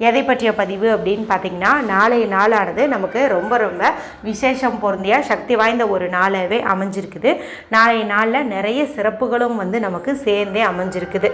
எதை பற்றிய பதிவு அப்படின்னு பார்த்தீங்கன்னா நாளைய நாளானது நமக்கு ரொம்ப ரொம்ப விசேஷம் பொருந்திய சக்தி வாய்ந்த ஒரு நாளாகவே அமைஞ்சிருக்குது. நாளைய நாளில் நிறைய சிறப்புகளும் வந்து நமக்கு சேர்ந்தே அமைஞ்சிருக்குது.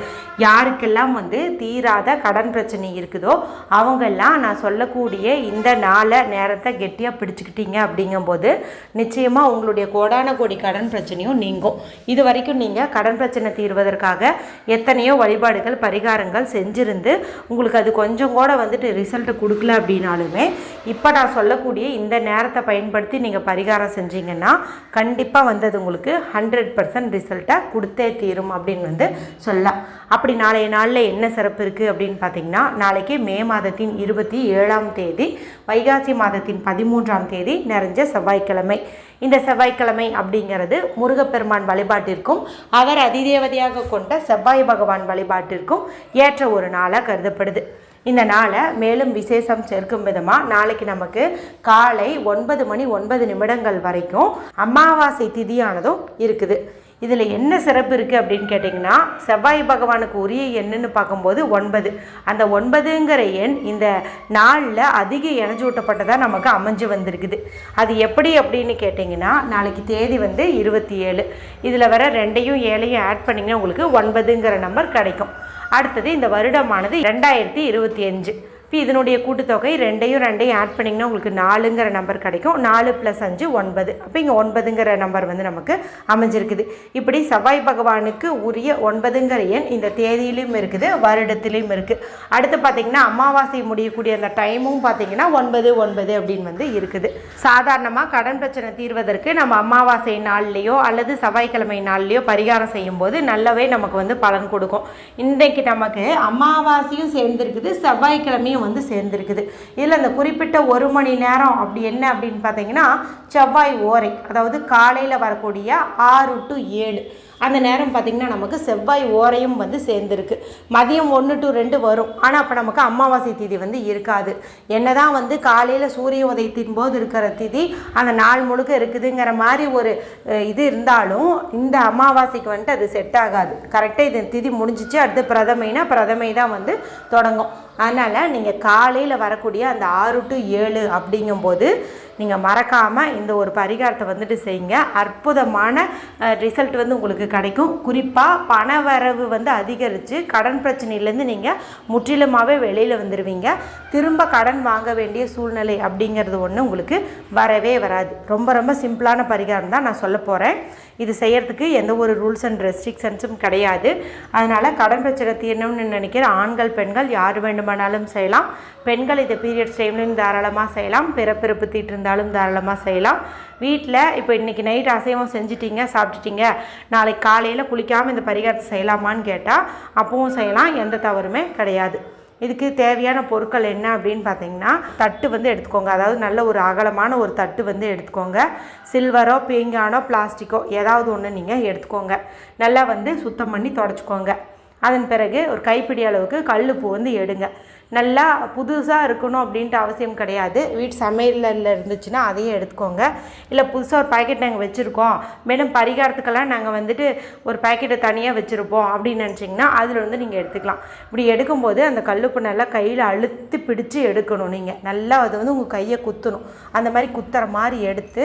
யாருக்கெல்லாம் வந்து தீராத கடன் பிரச்சனை இருக்குதோ அவங்கெல்லாம் நான் சொல்லக்கூடிய இந்த நாளை நேரத்தை கெட்டியாக பிடிச்சிக்கிட்டீங்க அப்படிங்கும்போது நிச்சயமாக உங்களுடைய கோடான கோடி கடன் பிரச்சனையும் நீங்கும். இது வரைக்கும் நீங்கள் கடன் பிரச்சனை தீர்வதற்காக எத்தனையோ வழிபாடுகள் பரிகாரங்கள் செஞ்சிருந்து உங்களுக்கு அது கொஞ்சம் கூட வந்துட்டு ரிசல்ட்டு கொடுக்கல அப்படின்னாலுமே இப்போ நான் சொல்லக்கூடிய இந்த நேரத்தை பயன்படுத்தி நீங்கள் பரிகாரம் செஞ்சீங்கன்னா கண்டிப்பாக வந்து அது உங்களுக்கு ஹண்ட்ரட் பர்சன்ட் ரிசல்ட்டை கொடுத்தே தீரும் அப்படின்னு வந்து சொல்லலாம். அப்படி நாளைய நாளில் என்ன சிறப்பு இருக்குது அப்படின்னு பார்த்தீங்கன்னா நாளைக்கு மே மாதத்தின் இருபத்தி ஏழாம் தேதி வைகாசி மாதத்தின் பதிமூன்றாம் தேதி நிறைஞ்ச செவ்வாய்க்கிழமை. இந்த செவ்வாய்க்கிழமை அப்படிங்கிறது முருகப்பெருமான் வழிபாட்டிற்கும் அவர் அதிதேவதையாக கொண்ட செவ்வாய் பகவான் வழிபாட்டிற்கும் ஏற்ற ஒரு நாளாக கருதப்படுது. இந்த நாளை மேலும் விசேஷம் சேர்க்கும் விதமாக நாளைக்கு நமக்கு காலை ஒன்பது மணி ஒன்பது நிமிடங்கள் வரைக்கும் அமாவாசை திதியானதும் இருக்குது. இதில் என்ன சிறப்பு இருக்குது அப்படின்னு கேட்டிங்கன்னா செவ்வாய் பகவானுக்கு உரிய எண்ணுன்னு பார்க்கும்போது ஒன்பது. அந்த ஒன்பதுங்கிற எண் இந்த நாளில் அதிக இணைஞ்சூட்டப்பட்டதாக நமக்கு அமைஞ்சு வந்திருக்குது. அது எப்படி அப்படின்னு கேட்டிங்கன்னா நாளைக்கு தேதி வந்து இருபத்தி ஏழு. இதில் வர ரெண்டையும் ஏழையும் ஆட் பண்ணிங்கன்னா உங்களுக்கு ஒன்பதுங்கிற நம்பர் கிடைக்கும். அடுத்தது இந்த வருடமானது ரெண்டாயிரத்தி இருபத்தி அஞ்சு. இப்போ இதனுடைய கூட்டுத்தொகை ரெண்டையும் ரெண்டையும் ஆட் பண்ணிங்கன்னா உங்களுக்கு நாலுங்கிற நம்பர் கிடைக்கும். நாலு ப்ளஸ் அஞ்சு ஒன்பது. அப்போ இங்கே ஒன்பதுங்கிற நம்பர் வந்து நமக்கு அமைஞ்சிருக்குது. இப்படி செவ்வாய் பகவானுக்கு உரிய ஒன்பதுங்கிற எண் இந்த தேதியிலையும் இருக்குது வருடத்திலையும் இருக்குது அடுத்து பார்த்திங்கன்னா அமாவாசை முடியக்கூடிய அந்த டைமும் பார்த்திங்கன்னா ஒன்பது ஒன்பது அப்படின்னு வந்து இருக்குது. சாதாரணமாக கடன் பிரச்சனை தீர்வதற்கு நம்ம அமாவாசை நாள்லேயோ அல்லது செவ்வாய்க்கிழமை நாள்லேயோ பரிகாரம் செய்யும்போது நல்லாவே நமக்கு வந்து பலன் கொடுக்கும். இன்றைக்கு நமக்கு அமாவாசையும் சேர்ந்துருக்குது செவ்வாய்க்கிழமையும் வந்து சேர்ந்துருக்குது. இதில் அந்த குறிப்பிட்ட ஒரு மணி நேரம் அப்படி என்ன அப்படின்னு பார்த்தீங்கன்னா செவ்வாய் ஓரை அதாவது காலையில் வரக்கூடிய ஆறு டு ஏழு. அந்த நேரம் பார்த்திங்கன்னா நமக்கு செவ்வாய் ஓரையும் வந்து சேர்ந்துருக்கு. மதியம் ஒன்று டு ரெண்டு வரும். ஆனால் அப்போ நமக்கு அமாவாசை திதி வந்து இருக்காது. என்ன தான் வந்து காலையில் சூரிய உதயத்தின் போது இருக்கிற திதி அந்த நாள் முழுக்க இருக்குதுங்கிற மாதிரி ஒரு இது இருந்தாலும் இந்த அமாவாசைக்கு வந்துட்டு அது செட் ஆகாது. கரெக்டாக இது திதி முடிஞ்சிச்சு அடுத்து பிரதமைனா பிரதமை தான் வந்து தொடங்கும். அதனால் நீங்கள் காலையில் வரக்கூடிய அந்த ஆறு டு ஏழு அப்படிங்கும்போது நீங்கள் மறக்காமல் இந்த ஒரு பரிகாரத்தை வந்துட்டு செய்யுங்க. அற்புதமான ரிசல்ட் வந்து உங்களுக்கு கிடைக்கும். குறிப்பாக பண வரவு வந்து அதிகரித்து கடன் பிரச்சனையிலேருந்து நீங்கள் முற்றிலுமாகவே வெளியில் வந்துடுவீங்க திரும்ப கடன் வாங்க வேண்டிய சூழ்நிலை அப்படிங்கிறது ஒன்று உங்களுக்கு வரவே வராது. ரொம்ப ரொம்ப சிம்பிளான பரிகாரம் தான் நான் சொல்ல போகிறேன் இது செய்கிறதுக்கு எந்த ஒரு ரூல்ஸ் அண்ட் ரெஸ்ட்ரிக்ஷன்ஸும் கிடையாது. அதனால் கடன் பிரச்சனை தீரணும்னு நினைக்கிற ஆண்கள் பெண்கள் யார் வேண்டுமானாலும் செய்யலாம். பெண்கள் இதை பீரியட்ஸ் டைம்லையும் தாராளமாக செய்யலாம். பிறப்பிறப்பு தீட்டு இருந்தாலும் தாராளமாக செய்யலாம். வீட்டில் இப்போ இன்றைக்கி நைட் அசைவம் செஞ்சிட்டிங்க சாப்பிட்டுட்டிங்க. நாளைக்கு காலையில் குளிக்காமல் இந்த பரிகாரத்தை செய்யலாமான்னு கேட்டால் அப்பவும் செய்யலாம். எந்த தவறுமே கிடையாது. இதுக்கு தேவையான பொருட்கள் என்ன அப்படின்னு பார்த்தீங்கன்னா தட்டு வந்து எடுத்துக்கோங்க. அதாவது நல்ல ஒரு அகலமான ஒரு தட்டு வந்து எடுத்துக்கோங்க. சில்வரோ பீங்கானோ பிளாஸ்டிக்கோ ஏதாவது ஒன்று நீங்கள் எடுத்துக்கோங்க. நல்லா வந்து சுத்தம் பண்ணி தொடச்சிக்கோங்க. அதன் பிறகு ஒரு கைப்பிடி அளவுக்கு கல் பூ வந்து எடுங்க. நல்லா புதுசாக இருக்கணும் அப்படின்ட்டு அவசியம் கிடையாது. வீட்டு சமையலில் இருந்துச்சுன்னா அதையும் எடுத்துக்கோங்க. இல்லை புதுசாக ஒரு பாக்கெட் நாங்கள் வச்சுருக்கோம். மேலும் பரிகாரத்துக்கெல்லாம் நாங்கள் வந்துட்டு ஒரு பாக்கெட்டை தனியாக வச்சுருப்போம் அப்படின்னு நினச்சிங்கன்னா அதில் வந்து நீங்கள் எடுத்துக்கலாம். இப்படி எடுக்கும்போது அந்த கல்லுப்பு நல்லா கையில் அழுத்தி பிடிச்சு எடுக்கணும் நீங்கள் நல்லா அது வந்து உங்கள் கையை குத்தணும். அந்த மாதிரி குத்துற மாதிரி எடுத்து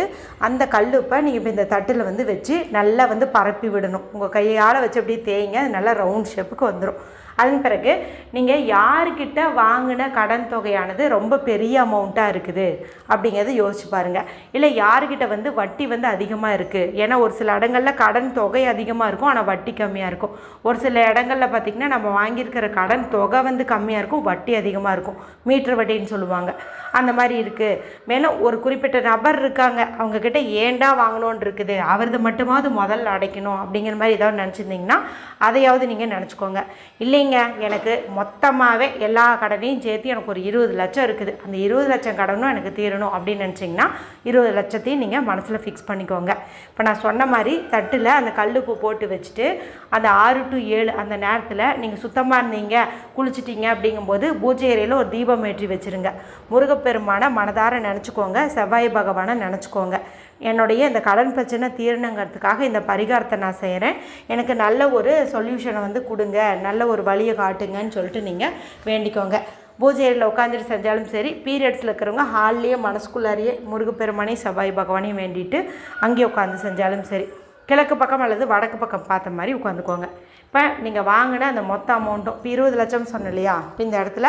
அந்த கல்லுப்பை நீங்கள் இப்போ இந்த தட்டில் வந்து வச்சு நல்லா வந்து பரப்பி விடணும். உங்கள் கையால் வச்சு அப்படியே தேய்ங்க அது நல்லா ரவுண்ட் ஷேப்புக்கு வந்துடும் அதன் பிறகு நீங்கள் யாருக்கிட்ட வாங்கின கடன் தொகையானது ரொம்ப பெரிய அமௌண்ட்டாக இருக்குது அப்படிங்கிறத யோசிச்சு பாருங்கள் இல்லை யாருக்கிட்ட வந்து வட்டி வந்து அதிகமாக இருக்குது ஏன்னா ஒரு சில இடங்களில் கடன் தொகை அதிகமாக இருக்கும் ஆனால் வட்டி கம்மியாக இருக்கும். ஒரு சில இடங்களில் பார்த்திங்கன்னா நம்ம வாங்கியிருக்கிற கடன் தொகை வந்து கம்மியாக இருக்கும் வட்டி அதிகமாக இருக்கும். மீட்டர் வட்டின்னு சொல்லுவாங்க. அந்த மாதிரி இருக்குது மேலும் ஒரு குறிப்பிட்ட நபர் இருக்காங்க அவங்கக்கிட்ட ஏண்டா வாங்கணும்னு இருக்குது? அவரது மட்டுமாவது முதல்ல அடைக்கணும் அப்படிங்கிற மாதிரி ஏதாவது நினச்சிருந்தீங்கன்னா அதையாவது நீங்கள் நினச்சிக்கோங்க. இல்லைங்க இல்லைங்க எனக்கு மொத்தமாகவே எல்லா கடனையும் சேர்த்து எனக்கு ஒரு இருபது லட்சம் இருக்குது. அந்த இருபது லட்சம் கடனும் எனக்கு தீரணும் அப்படின்னு நினச்சிங்கன்னா இருபது லட்சத்தையும் நீங்கள் மனசில் ஃபிக்ஸ் பண்ணிக்கோங்க. இப்போ நான் சொன்ன மாதிரி தட்டில் அந்த கல்லுப்பு போட்டு வச்சுட்டு அந்த ஆறு டு ஏழு அந்த நேரத்தில் நீங்கள் சுத்தமாக இருந்தீங்க குளிச்சிட்டீங்க அப்படிங்கும்போது பூஜை அறையில் ஒரு தீபம் ஏற்றி வச்சுருங்க. முருகப்பெருமானை மனதார நினச்சிக்கோங்க செவ்வாய் பகவானை நினச்சிக்கோங்க. என்னுடைய இந்த கடன் பிரச்சனை தீரணுங்கிறதுக்காக இந்த பரிகாரத்தை நான் செய்கிறேன் எனக்கு நல்ல ஒரு சொல்யூஷனை வந்து கொடுங்க. நல்ல ஒரு வழியை காட்டுங்கன்னு சொல்லிட்டு நீங்கள் வேண்டிக்கோங்க. பூஜையில் உட்காந்துட்டு செஞ்சாலும் சரி பீரியட்ஸில் இருக்கிறவங்க ஹால்லேயே மனசுக்குள்ளாரியே முருகப்பெருமானையும் செவ்வாய் பகவானையும் வேண்டிட்டு அங்கேயே உட்காந்து செஞ்சாலும் சரி. கிழக்கு பக்கம் அல்லது வடக்கு பக்கம் பார்த்த மாதிரி உட்காந்துக்கோங்க இப்போ நீங்கள் வாங்கின அந்த மொத்த அமௌண்ட்டும் இப்போ இருபது லட்சம் சொன்னேன் இல்லையா? இப்போ இந்த இடத்துல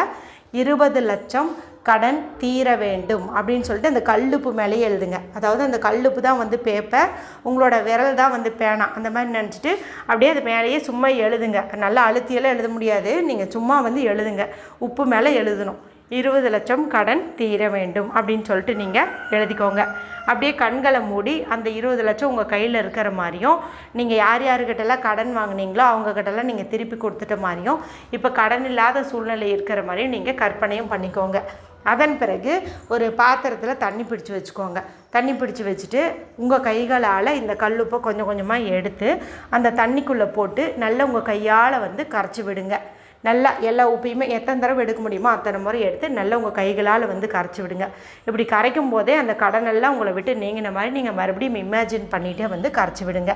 இருபது லட்சம் கடன் தீர வேண்டும் அப்படின்னு சொல்லிட்டு அந்த கல்லுப்பு மேலேயே எழுதுங்க. அதாவது அந்த கல்லுப்பு தான் வந்து பேப்பர் உங்களோட விரல் தான் வந்து பேனா அந்த மாதிரி நினச்சிட்டு அப்படியே அது மேலேயே சும்மா எழுதுங்க. நல்லா அழுத்தியெல்லாம் எழுத முடியாது. நீங்கள் சும்மா வந்து எழுதுங்க. உப்பு மேலே எழுதணும். இருபது லட்சம் கடன் தீர வேண்டும் அப்படின்னு சொல்லிட்டு நீங்கள் எழுதிக்கோங்க. அப்படியே கண்களை மூடி அந்த இருபது லட்சம் உங்கள் கையில் இருக்கிற மாதிரியும் நீங்கள் யார் யாருக்கிட்டலாம் கடன் வாங்குனீங்களோ அவங்கக்கிட்டலாம் நீங்கள் திருப்பி கொடுத்துட்ட மாதிரியும் இப்போ கடன் இல்லாத சூழ்நிலை இருக்கிற மாதிரியும் நீங்கள் கற்பனையும் பண்ணிக்கோங்க. அதன் பிறகு ஒரு பாத்திரத்தில் தண்ணி பிடிச்சி வச்சுக்கோங்க. தண்ணி பிடிச்சி வச்சுட்டு உங்கள் கைகளால் இந்த கல்லுப்பை கொஞ்சம் கொஞ்சமாக எடுத்து அந்த தண்ணிக்குள்ளே போட்டு நல்லா உங்கள் கையால் வந்து கரைச்சி விடுங்க. நல்லா எல்லா உப்பையுமே எத்தனை தடவை எடுக்க முடியுமோ அத்தனை முறை எடுத்து நல்லா உங்கள் கைகளால் வந்து கரைச்சி விடுங்க. இப்படி கரைக்கும் போதே அந்த கடனெல்லாம் உங்களை விட்டு நீங்கின மாதிரி நீங்கள் மறுபடியும் இமேஜின் பண்ணிகிட்டே வந்து கரைச்சி விடுங்க.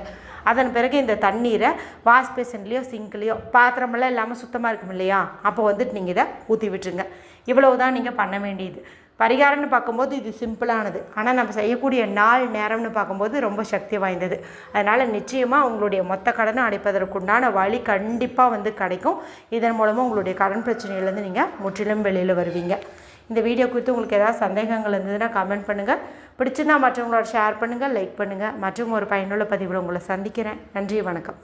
அதன் பிறகு இந்த தண்ணீரை வாஷ் பேசன்லேயோ சிங்க்லேயோ பாத்திரமெல்லாம் இல்லாமல் சுத்தமாக இருக்கும் இல்லையா? அப்போ வந்துட்டு நீங்கள் இதை ஊற்றி விட்டுருங்க. இவ்வளவு தான் நீங்கள் பண்ண வேண்டியது. பரிகாரம்னு பார்க்கும்போது இது சிம்பிளானது. ஆனால் நம்ம செய்யக்கூடிய நாள் நேரம்னு பார்க்கும்போது ரொம்ப சக்தி வாய்ந்தது. அதனால் நிச்சயமாக உங்களுடைய மொத்த கடனை அடைப்பதற்குண்டான வழி கண்டிப்பாக வந்து கிடைக்கும். இதன் மூலமாக உங்களுடைய கடன் பிரச்சனையிலேருந்து நீங்கள் முற்றிலும் வெளியில் வருவீங்க. இந்த வீடியோ குறித்து உங்களுக்கு ஏதாவது சந்தேகங்கள் இருந்ததுன்னா கமெண்ட் பண்ணுங்கள் பிடிச்சிருந்தால் மற்றவங்களோட ஷேர் பண்ணுங்கள் லைக் பண்ணுங்கள் மற்றும் ஒரு பயனுள்ள பதிவில் உங்களை சந்திக்கிறேன். நன்றி வணக்கம்.